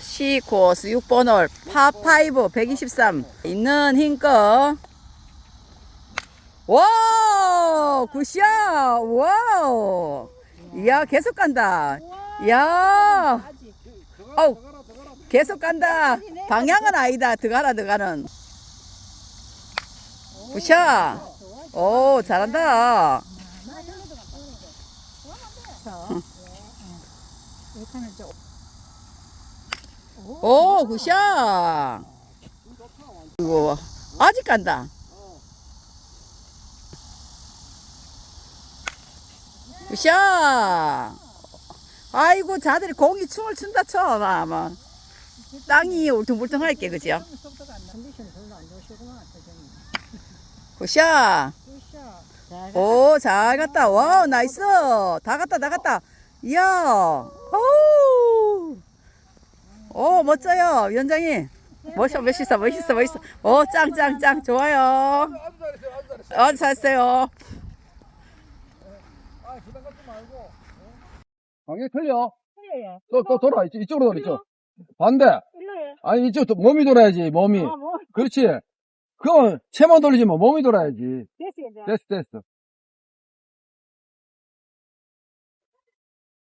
C 코스 6번 홀 파5 123 있는 힘껏. 와 굿샷! 와우! 이야 계속 간다. 이야. 어우 계속 간다. 방향은 아니다. 들어가라 들어가는. 굿샷! 오 잘한다 오 굿샷 이거 아직 간다 굿샷 아이고 자들이 공이 춤을 춘다 쳐 아마 땅이 울퉁불퉁할게 그죠 굿샷. 오, 잘 갔다. 와우, 나이스. 다 갔다, 다 갔다. 이야. 오. 오, 멋져요. 위원장님. 멋있어, 멋있어, 멋있어, 멋있어. 오, 짱, 짱, 짱. 좋아요. 어, 잘했어요. 방향 틀려. 틀려요. 또, 또 돌아. 이쪽, 이쪽으로 돌아, 이쪽. 반대. 일로요. 아니, 이쪽, 도- 몸이 돌아야지, 몸이. 아, 뭐, 그렇지. 그건 채만 돌리지 마. 몸이 돌아야지. 됐어요, 이제. 됐어, 됐어.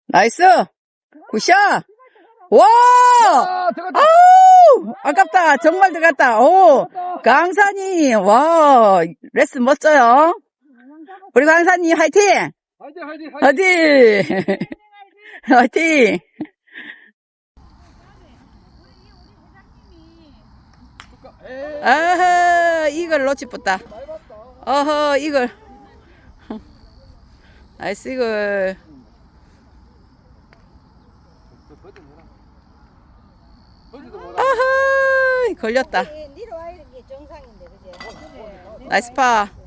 나이스. 굿샷. 와! 아, 들어갔다. 아우! 아깝다. 정말 들어갔다. 오! 강산이, 와, 레슨 멋져요. 우리 강산이 화이팅! 화이팅, 화이팅, 화이팅. 화이팅! 화이팅! 아하, 이걸 놓치겠다. 어허, 이걸. 나이스, 이걸. 버디 뭐라. 버디도 뭐라. 아하, 걸렸다. 내려와 이렇게 정상인데, 그지? 나이스 파.